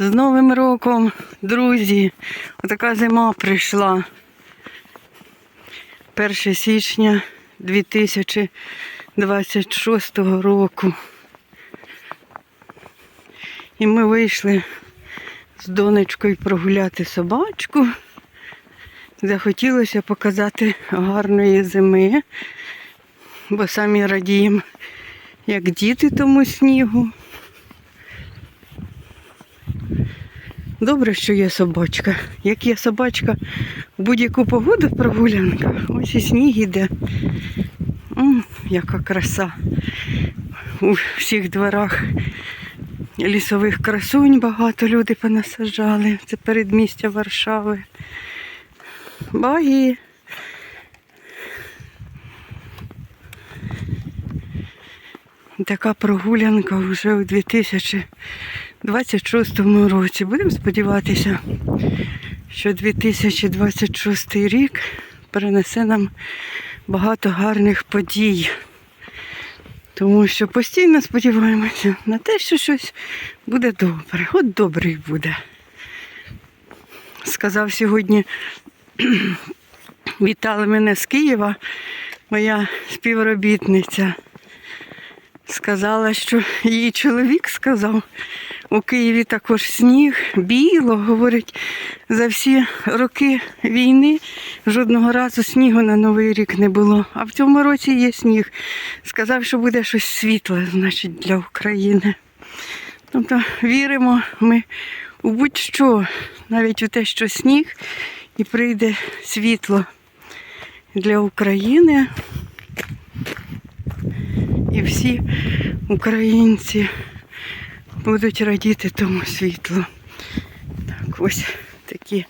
З Новим роком, друзі, отака зима прийшла. 1 січня 2026 року. І ми вийшли з донечкою прогуляти собачку. Захотілося показати гарної зими, бо самі радіємо, як діти тому снігу. Добре, що є собачка. Як є собачка в будь-яку погоду прогулянка, ось і сніг іде. М, яка краса. У всіх дворах лісових красунь багато люди понасаджали. Це передмістя Варшави. Баги. Така прогулянка вже у 2026 році. Будемо сподіватися, що 2026 рік принесе нам багато гарних подій. Тому що постійно сподіваємося на те, що щось буде добре. От добре й буде. Сказав сьогодні, вітали мене з Києва, моя співробітниця. Сказала, що її чоловік сказав, у Києві також сніг, біло, говорить, за всі роки війни жодного разу снігу на Новий рік не було. А в цьому році є сніг. Сказав, що буде щось світле, значить, для України. Тобто віримо ми у будь-що, навіть у те, що сніг, і прийде світло для України. І всі українці будуть радіти тому світлу. Так, ось такі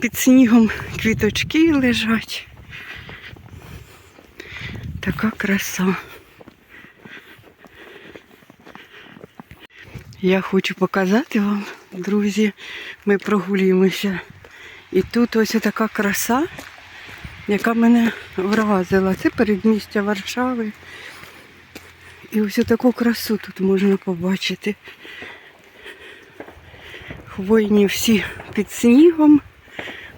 під снігом квіточки лежать. Така краса. Я хочу показати вам, друзі, ми прогулюємося. І тут ось така краса, яка мене вразила. Це передмістя Варшави. І ось таку красу тут можна побачити. Хвойні всі під снігом.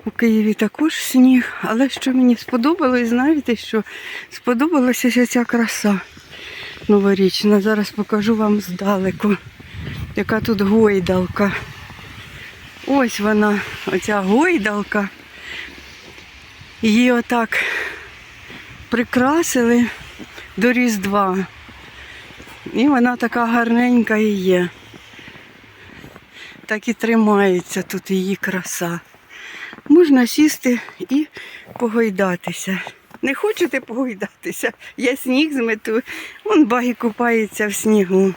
У Києві також сніг. Але що мені сподобалось, знаєте, що сподобалася ця краса новорічна. Зараз покажу вам здалеку, яка тут гойдалка. Ось вона, оця гойдалка. Її отак прикрасили до Різдва. І вона така гарненька і є. Так і тримається тут її краса. Можна сісти і погойдатися. Не хочете погойдатися? Я сніг змету. Вон баги купаються в снігу.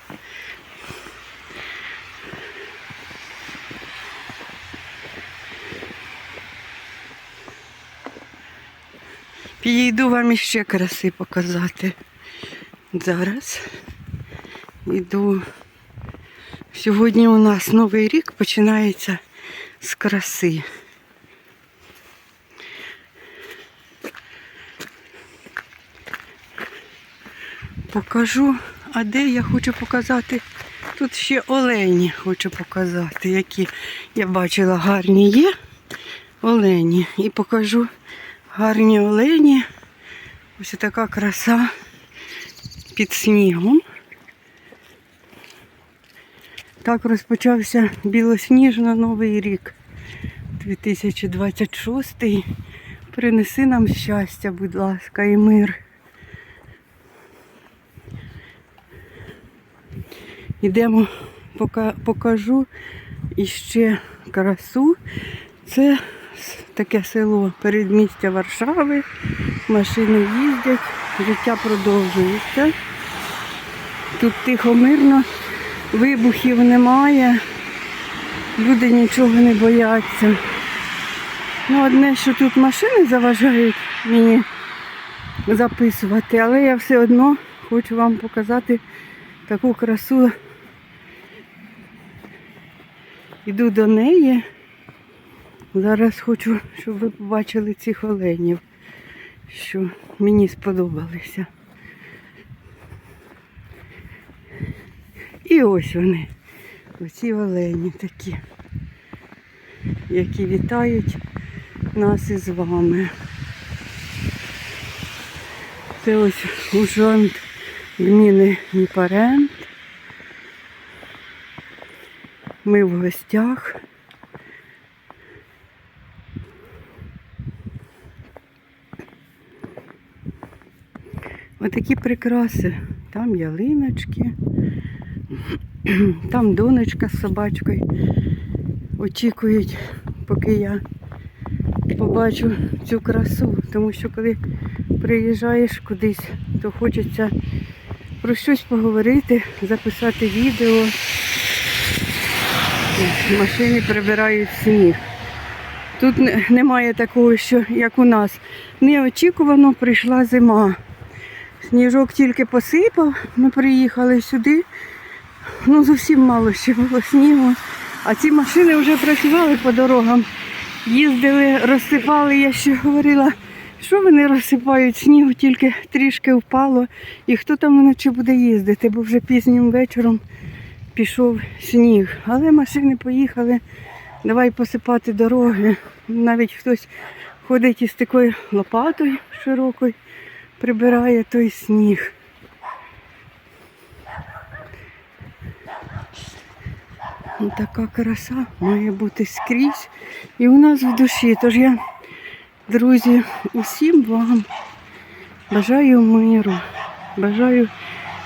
Підійду вам іще краси показати. Зараз йду. Сьогодні у нас новий рік починається з краси. Покажу, а де я хочу показати. Тут ще олені хочу показати, які я бачила гарні є. Олені. І покажу гарні олені. Ось така краса під снігом. Так розпочався білосніжно новий рік 2026. Принеси нам щастя, будь ласка, і мир. Йдемо, покажу іще красу. Це таке село передмістя Варшави. Машини їздять, життя продовжується. Тут тихо мирно, вибухів немає, люди нічого не бояться. Ну, одне, що тут машини заважають мені записувати, але я все одно хочу вам показати таку красу. Іду до неї. Зараз хочу, щоб ви побачили цих оленів, що мені сподобалися. І ось вони. Оці олені такі, які вітають нас із вами. Це ось ужонт гміни Ніпарент. Ми в гостях. Отакі прикраси. Там ялиночки, там донечка з собачкою. Очікують, поки я побачу цю красу. Тому що коли приїжджаєш кудись, то хочеться про щось поговорити, записати відео. Машини прибирають сніг. Тут немає такого, що як у нас. Неочікувано прийшла зима. Сніжок тільки посипав, ми приїхали сюди. Ну, зовсім мало ще було снігу. А ці машини вже працювали по дорогам. Їздили, розсипали. Я ще говорила, що вони розсипають снігу, тільки трішки впало. І хто там вночі буде їздити, бо вже пізнім вечором пішов сніг. Але машини поїхали, давай посипати дороги. Навіть хтось ходить із такою лопатою широкою, прибирає той сніг. Така краса має бути скрізь і у нас в душі. Тож я, друзі, усім вам бажаю миру, бажаю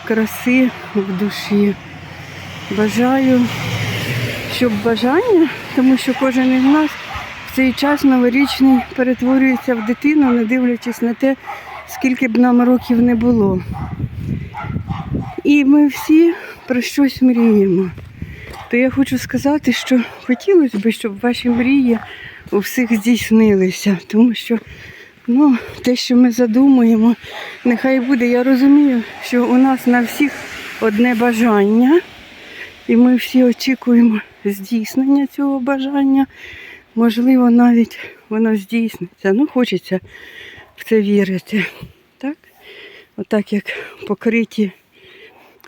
краси в душі. Бажаю, щоб бажання, тому що кожен із нас в цей час новорічний перетворюється в дитину, не дивлячись на те, скільки б нам років не було. І ми всі про щось мріємо. То я хочу сказати, що хотілося б, щоб ваші мрії у всіх здійснилися, тому що ну, те, що ми задумуємо, нехай буде. Я розумію, що у нас на всіх одне бажання. І ми всі очікуємо здійснення цього бажання. Можливо, навіть воно здійсниться. Ну, хочеться в це вірити. Так? Отак як покриті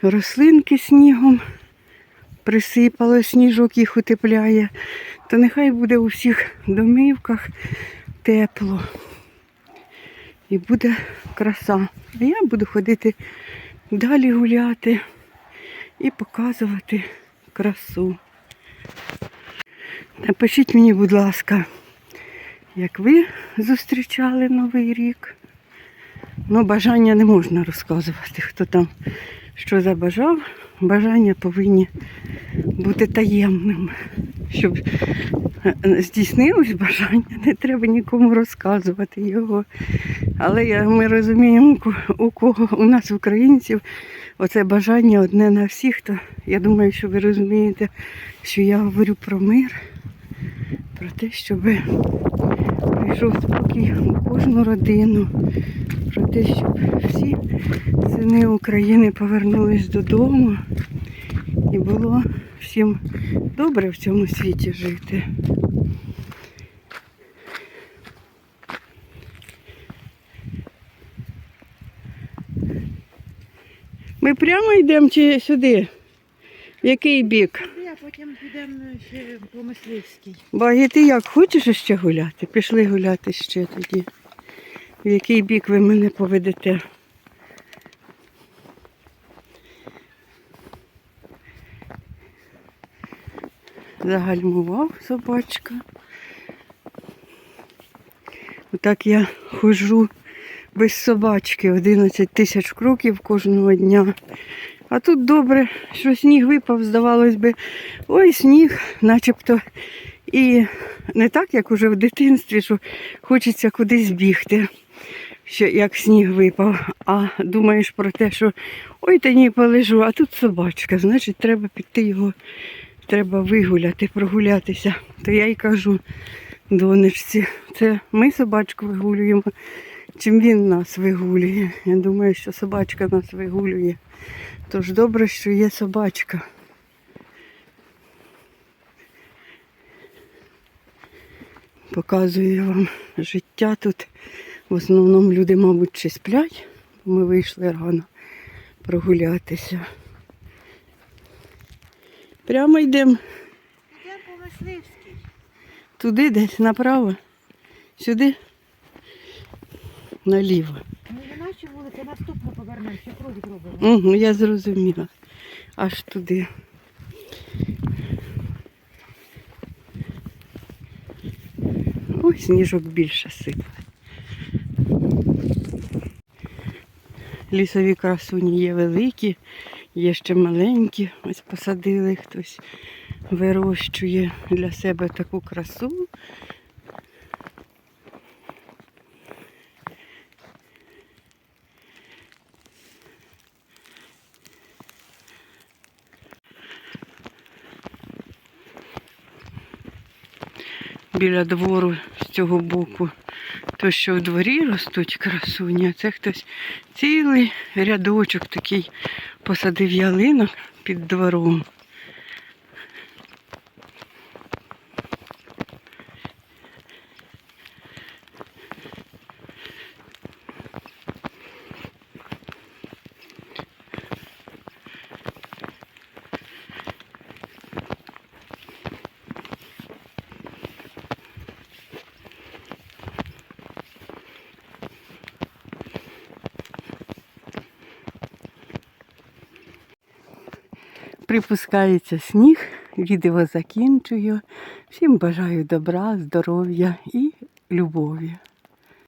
рослинки снігом, присипало сніжок їх утепляє, то нехай буде у всіх домівках тепло. І буде краса. А я буду ходити далі гуляти і показувати красу. Напишіть мені, будь ласка, як ви зустрічали Новий рік. Ну, бажання не можна розказувати, хто там що забажав. Бажання повинні бути таємними. Щоб е, здійснилось бажання, не треба нікому розказувати його. Але ми розуміємо, у кого у нас, українців, оце бажання одне на всіх, то я думаю, що ви розумієте, що я говорю про мир, про те, щоб прийшов спокій у кожну родину, про те, щоб всі сини України повернулись додому і було всім добре в цьому світі жити. Ми прямо йдемо чи сюди? В який бік? А потім підемо ще по мисливській. Багі, ти як хочеш ще гуляти? Пішли гуляти ще тоді. В який бік ви мене поведете? Загальмував собачка. Отак я ходжу без собачки 11 тисяч кроків кожного дня. А тут добре, що сніг випав, здавалось би, ой, сніг, начебто і не так, як уже в дитинстві, що хочеться кудись бігти, що як сніг випав. А думаєш про те, що ой, та ні, полежу, а тут собачка, значить, треба піти його, треба вигуляти, прогулятися. То я й кажу донечці, це ми собачку вигулюємо, чим він нас вигулює. Я думаю, що собачка нас вигулює. Тож добре, що є собачка. Показую вам життя тут. В основному люди, мабуть, чи сплять, бо ми вийшли рано прогулятися. Прямо йдемо Підемо по мисливській. туди десь направо. Сюди. Наліво. Ну, не наші вулиці, наступно повернемо, ще зробимо. Угу, я зрозуміла. Аж туди. Ой, сніжок більше сипле. Лісові красуні є великі, є ще маленькі. Ось посадили хтось, вирощує для себе таку красу. Біля двору з цього боку. То, що в дворі ростуть красуні, а це хтось цілий рядочок такий посадив ялинок під двором. Припускається сніг, відео закінчую. Всім бажаю добра, здоров'я і любові.